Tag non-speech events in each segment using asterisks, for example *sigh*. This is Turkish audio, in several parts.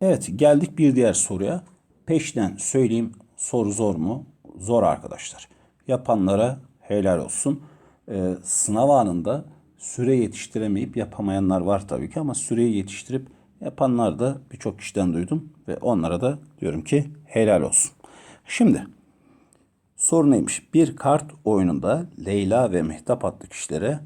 Evet geldik bir diğer soruya. Peşten söyleyeyim soru zor mu? Zor arkadaşlar. Yapanlara helal olsun. Ee, sınav anında süre yetiştiremeyip yapamayanlar var tabii ki ama süreyi yetiştirip yapanlar da birçok kişiden duydum ve onlara da diyorum ki helal olsun. Şimdi soru neymiş? Bir kart oyununda Leyla ve Mehtap adlı kişilere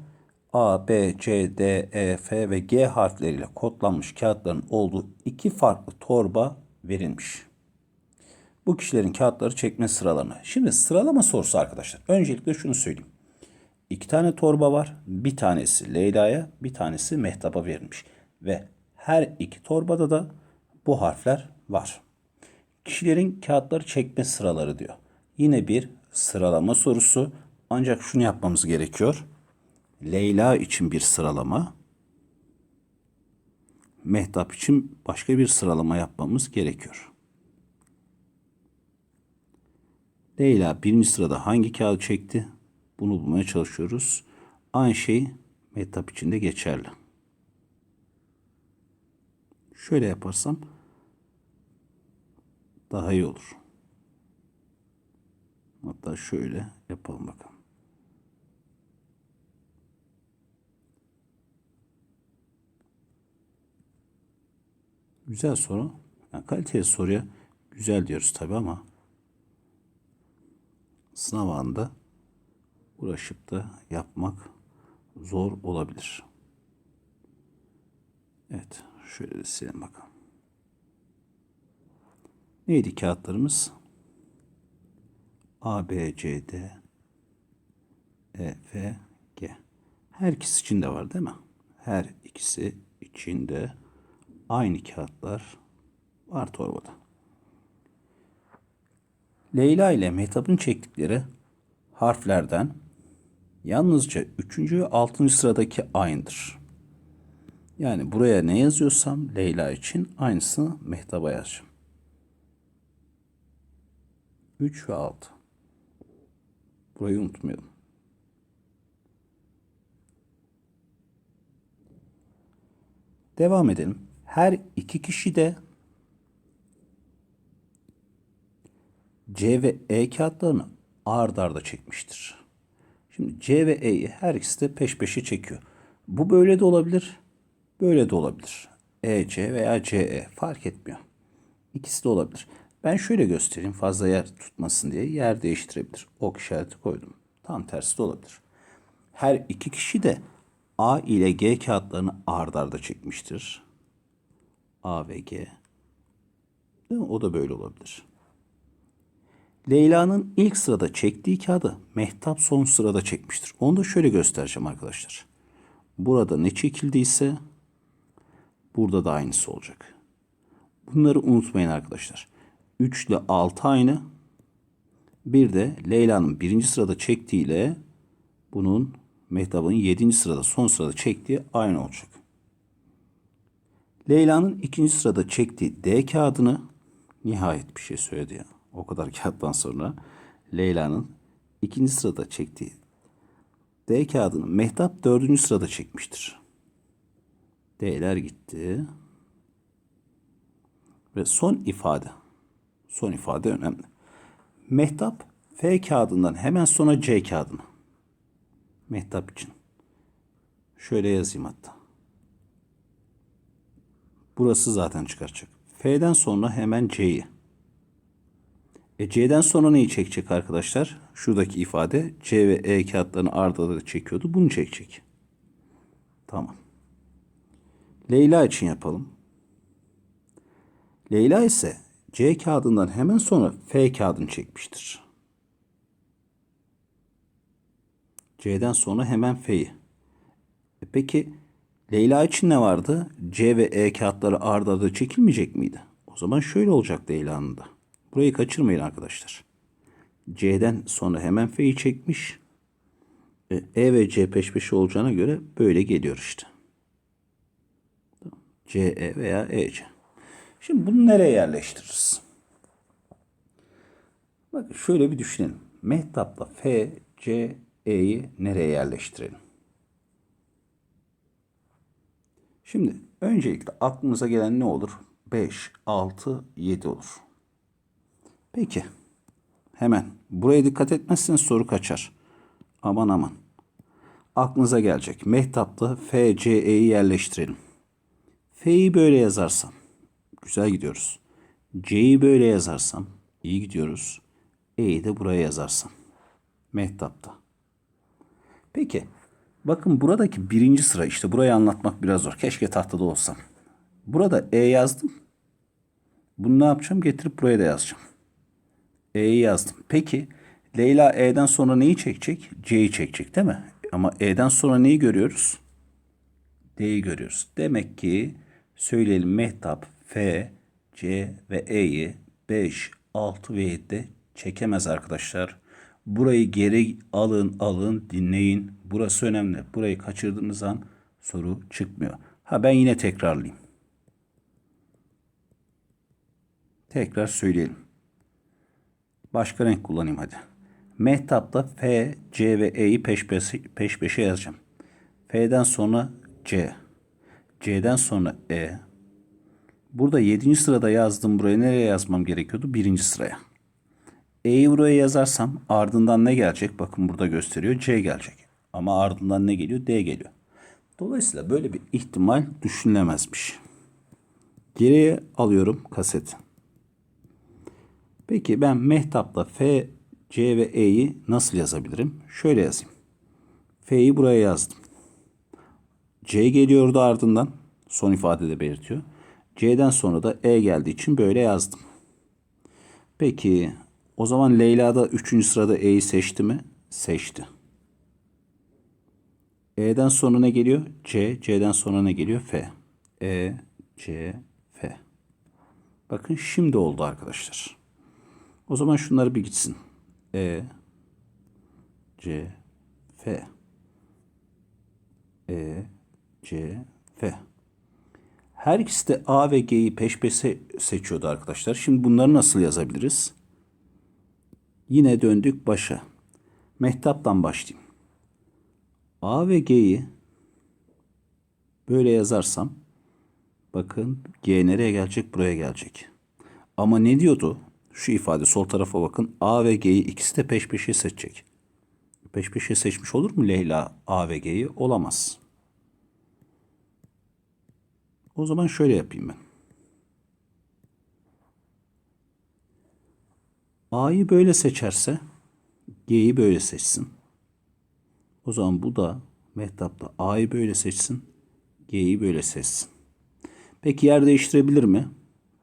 A, B, C, D, E, F ve G harfleriyle kodlanmış kağıtların olduğu iki farklı torba verilmiş. Bu kişilerin kağıtları çekme sıralarına. Şimdi sıralama sorusu arkadaşlar. Öncelikle şunu söyleyeyim. İki tane torba var. Bir tanesi Leyla'ya, bir tanesi Mehtap'a verilmiş. Ve her iki torbada da bu harfler var. Kişilerin kağıtları çekme sıraları diyor. Yine bir sıralama sorusu. Ancak şunu yapmamız gerekiyor. Leyla için bir sıralama. Mehtap için başka bir sıralama yapmamız gerekiyor. Leyla birinci sırada hangi kağıdı çekti? Bunu bulmaya çalışıyoruz. Aynı şey Mehtap için de geçerli. Şöyle yaparsam daha iyi olur. Hatta şöyle yapalım bakalım. Güzel soru. Yani kaliteli soruya güzel diyoruz tabi ama sınav anında uğraşıp da yapmak zor olabilir. Evet. Şöyle de silelim bakalım. Neydi kağıtlarımız? A, B, C, D, E, F, G. Her ikisi içinde var değil mi? Her ikisi içinde aynı kağıtlar var torbada. Leyla ile Mehtap'ın çektikleri harflerden yalnızca 3. ve 6. sıradaki aynıdır. Yani buraya ne yazıyorsam Leyla için aynısını Mehtap'a yazacağım. 3 ve 6. Burayı unutmayalım. Devam edelim. Her iki kişi de C ve E kağıtlarını ard arda çekmiştir. Şimdi C ve E'yi her ikisi de peş peşe çekiyor. Bu böyle de olabilir, böyle de olabilir. EC veya CE fark etmiyor. İkisi de olabilir. Ben şöyle göstereyim fazla yer tutmasın diye yer değiştirebilir. Ok işareti koydum. Tam tersi de olabilir. Her iki kişi de A ile G kağıtlarını ard arda çekmiştir. A ve G. Değil mi? O da böyle olabilir. Leyla'nın ilk sırada çektiği kağıdı Mehtap son sırada çekmiştir. Onu da şöyle göstereceğim arkadaşlar. Burada ne çekildiyse burada da aynısı olacak. Bunları unutmayın arkadaşlar. 3 ile 6 aynı. Bir de Leyla'nın birinci sırada çektiğiyle bunun Mehtap'ın 7. sırada son sırada çektiği aynı olacak. Leyla'nın ikinci sırada çektiği D kağıdını nihayet bir şey söyledi ya. O kadar *laughs* kağıttan sonra Leyla'nın ikinci sırada çektiği D kağıdını Mehtap dördüncü sırada çekmiştir. D'ler gitti. Ve son ifade. Son ifade önemli. Mehtap F kağıdından hemen sonra C kağıdını. Mehtap için. Şöyle yazayım hatta. Burası zaten çıkaracak. F'den sonra hemen C'yi. E C'den sonra neyi çekecek arkadaşlar? Şuradaki ifade C ve E kağıtlarını arda da çekiyordu. Bunu çekecek. Tamam. Leyla için yapalım. Leyla ise C kağıdından hemen sonra F kağıdını çekmiştir. C'den sonra hemen F'yi. E peki Leyla için ne vardı? C ve E kağıtları arda arda çekilmeyecek miydi? O zaman şöyle olacak Leyla'nın da. Burayı kaçırmayın arkadaşlar. C'den sonra hemen F'yi çekmiş. E, e ve C peş peşe olacağına göre böyle geliyor işte. C, E veya EC. Şimdi bunu nereye yerleştiririz? Bak şöyle bir düşünelim. Mehtap'la F, C, E'yi nereye yerleştirelim? Şimdi öncelikle aklımıza gelen ne olur? 5, 6, 7 olur. Peki. Hemen. Buraya dikkat etmezseniz soru kaçar. Aman aman. Aklınıza gelecek. Mehtap'ta F, C, E'yi yerleştirelim. F'yi böyle yazarsam. Güzel gidiyoruz. C'yi böyle yazarsam. iyi gidiyoruz. E'yi de buraya yazarsam. Mehtap'ta. Peki. Bakın buradaki birinci sıra işte burayı anlatmak biraz zor. Keşke tahtada olsam. Burada E yazdım. Bunu ne yapacağım? Getirip buraya da yazacağım. E'yi yazdım. Peki Leyla E'den sonra neyi çekecek? C'yi çekecek değil mi? Ama E'den sonra neyi görüyoruz? D'yi görüyoruz. Demek ki söyleyelim Mehtap F, C ve E'yi 5, 6 ve 7'de çekemez arkadaşlar. Burayı geri alın alın dinleyin. Burası önemli. Burayı kaçırdığınız an soru çıkmıyor. Ha ben yine tekrarlayayım. Tekrar söyleyelim. Başka renk kullanayım hadi. Mehtap'ta F, C ve E'yi peş peşe, peş peşe yazacağım. F'den sonra C. C'den sonra E. Burada 7. sırada yazdım. Buraya nereye yazmam gerekiyordu? 1. sıraya. E'yi buraya yazarsam ardından ne gelecek? Bakın burada gösteriyor. C gelecek. Ama ardından ne geliyor? D geliyor. Dolayısıyla böyle bir ihtimal düşünülemezmiş. Geriye alıyorum kaseti. Peki ben Mehtap'la F, C ve E'yi nasıl yazabilirim? Şöyle yazayım. F'yi buraya yazdım. C geliyordu ardından. Son ifadede belirtiyor. C'den sonra da E geldiği için böyle yazdım. Peki o zaman Leyla da 3. sırada E'yi seçti mi? Seçti. E'den sonra ne geliyor? C. C'den sonra ne geliyor? F. E, C, F. Bakın şimdi oldu arkadaşlar. O zaman şunları bir gitsin. E, C, F. E, C, F. Her ikisi de A ve G'yi peş peşe seçiyordu arkadaşlar. Şimdi bunları nasıl yazabiliriz? Yine döndük başa. Mehtap'tan başlayayım. A ve G'yi böyle yazarsam bakın G nereye gelecek? Buraya gelecek. Ama ne diyordu? Şu ifade sol tarafa bakın. A ve G'yi ikisi de peş peşe seçecek. Peş peşe seçmiş olur mu Leyla A ve G'yi? Olamaz. O zaman şöyle yapayım ben. A'yı böyle seçerse G'yi böyle seçsin. O zaman bu da Mehtap'ta A'yı böyle seçsin. G'yi böyle seçsin. Peki yer değiştirebilir mi?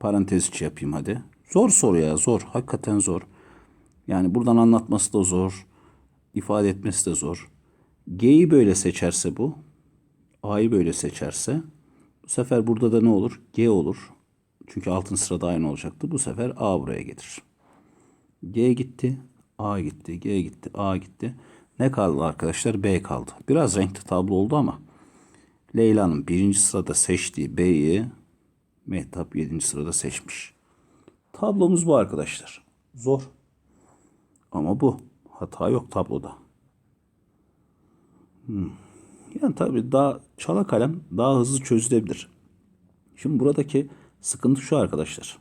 Parantez içi yapayım hadi. Zor soru ya zor. Hakikaten zor. Yani buradan anlatması da zor. ifade etmesi de zor. G'yi böyle seçerse bu. A'yı böyle seçerse. Bu sefer burada da ne olur? G olur. Çünkü altın sırada aynı olacaktı. Bu sefer A buraya gelir. G gitti. A gitti. G gitti. A gitti. Ne kaldı arkadaşlar? B kaldı. Biraz renkli tablo oldu ama Leyla'nın birinci sırada seçtiği B'yi Mehtap yedinci sırada seçmiş. Tablomuz bu arkadaşlar. Zor. Ama bu. Hata yok tabloda. Hmm. Yani tabii daha çala kalem daha hızlı çözülebilir. Şimdi buradaki sıkıntı şu arkadaşlar.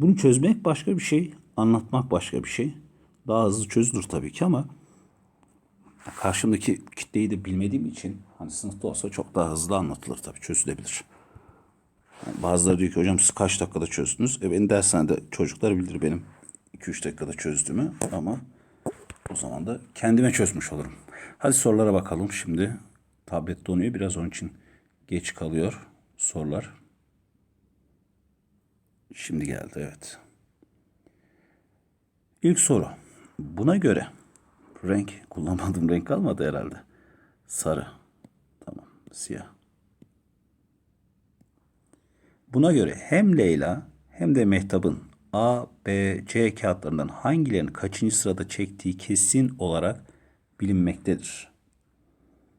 Bunu çözmek başka bir şey, anlatmak başka bir şey. Daha hızlı çözülür tabii ki ama karşımdaki kitleyi de bilmediğim için hani sınıfta olsa çok daha hızlı anlatılır tabii çözülebilir. Yani bazıları diyor ki hocam siz kaç dakikada çözdünüz? E benim dershanede çocuklar bilir benim 2-3 dakikada çözdüğümü ama o zaman da kendime çözmüş olurum. Hadi sorulara bakalım şimdi. Tablet donuyor biraz onun için geç kalıyor sorular. Şimdi geldi evet. İlk soru. Buna göre renk kullanmadığım renk kalmadı herhalde. Sarı. Tamam. Siyah. Buna göre hem Leyla hem de Mehtap'ın A, B, C kağıtlarından hangilerinin kaçıncı sırada çektiği kesin olarak bilinmektedir.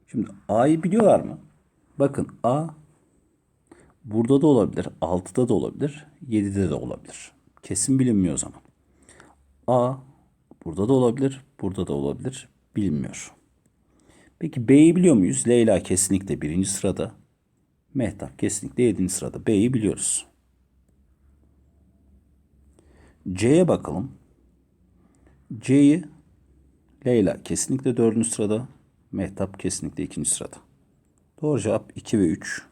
Şimdi A'yı biliyorlar mı? Bakın A burada da olabilir, 6'da da olabilir, 7'de de olabilir. Kesin bilinmiyor o zaman. A burada da olabilir, burada da olabilir. Bilinmiyor. Peki B'yi biliyor muyuz? Leyla kesinlikle birinci sırada. Mehtap kesinlikle 7. sırada. B'yi biliyoruz. C'ye bakalım. C'yi Leyla kesinlikle 4. sırada. Mehtap kesinlikle 2. sırada. Doğru cevap 2 ve 3.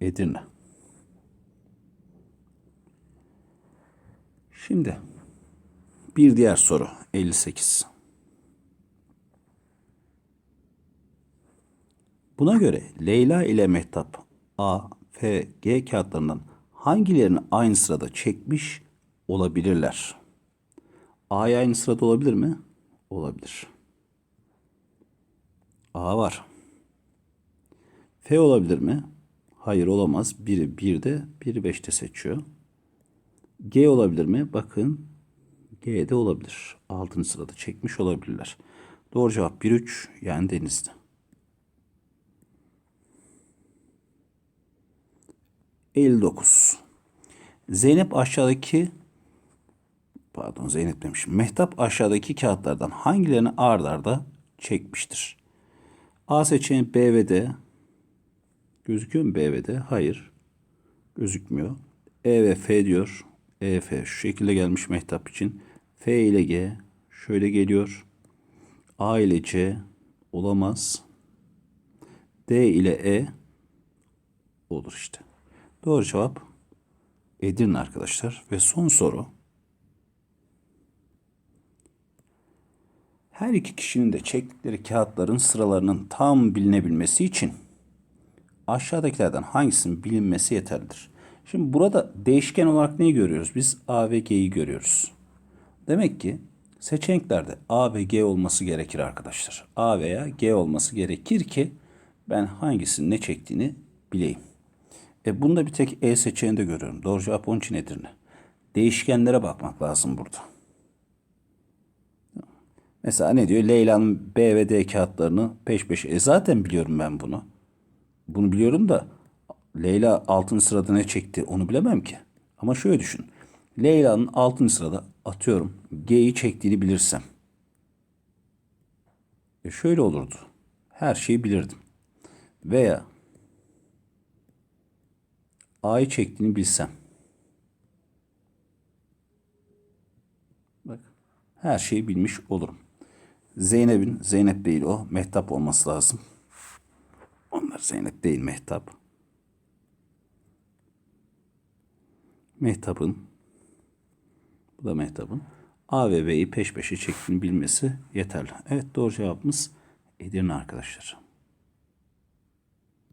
Edirne. Şimdi bir diğer soru 58. Buna göre Leyla ile Mehtap A, F, G kağıtlarından hangilerini aynı sırada çekmiş olabilirler? A'ya aynı sırada olabilir mi? Olabilir. A var. F olabilir mi? Hayır olamaz. Biri 1'de, biri 5'te seçiyor. G olabilir mi? Bakın G de olabilir. 6. sırada çekmiş olabilirler. Doğru cevap 1-3 yani denizde. dokuz. Zeynep aşağıdaki pardon Zeynep demişim. Mehtap aşağıdaki kağıtlardan hangilerini ard arda çekmiştir? A seçeneği B ve D. Gözüküyor mu B ve D? Hayır. Gözükmüyor. E ve F diyor. E, F şu şekilde gelmiş Mehtap için. F ile G şöyle geliyor. A ile C olamaz. D ile E olur işte. Doğru cevap Edirne arkadaşlar. Ve son soru. Her iki kişinin de çektikleri kağıtların sıralarının tam bilinebilmesi için aşağıdakilerden hangisinin bilinmesi yeterlidir. Şimdi burada değişken olarak neyi görüyoruz? Biz A ve G'yi görüyoruz. Demek ki seçeneklerde A ve G olması gerekir arkadaşlar. A veya G olması gerekir ki ben hangisinin ne çektiğini bileyim. E bunda bir tek E seçeneğinde görüyorum. Doğru cevap onun için Edirne. Değişkenlere bakmak lazım burada. Mesela ne diyor? Leyla'nın B ve D kağıtlarını peş peşe. E zaten biliyorum ben bunu. Bunu biliyorum da Leyla altın sırada ne çekti onu bilemem ki. Ama şöyle düşün. Leyla'nın altın sırada atıyorum G'yi çektiğini bilirsem. E şöyle olurdu. Her şeyi bilirdim. Veya A'yı çektiğini bilsem. Bak. Her şeyi bilmiş olurum. Zeynep'in, Zeynep değil o, Mehtap olması lazım. Zeynep değil, Mehtap. Mehtap'ın, bu da Mehtap'ın A ve B'yi peş peşe çektiğini bilmesi yeterli. Evet doğru cevabımız Edirne arkadaşlar.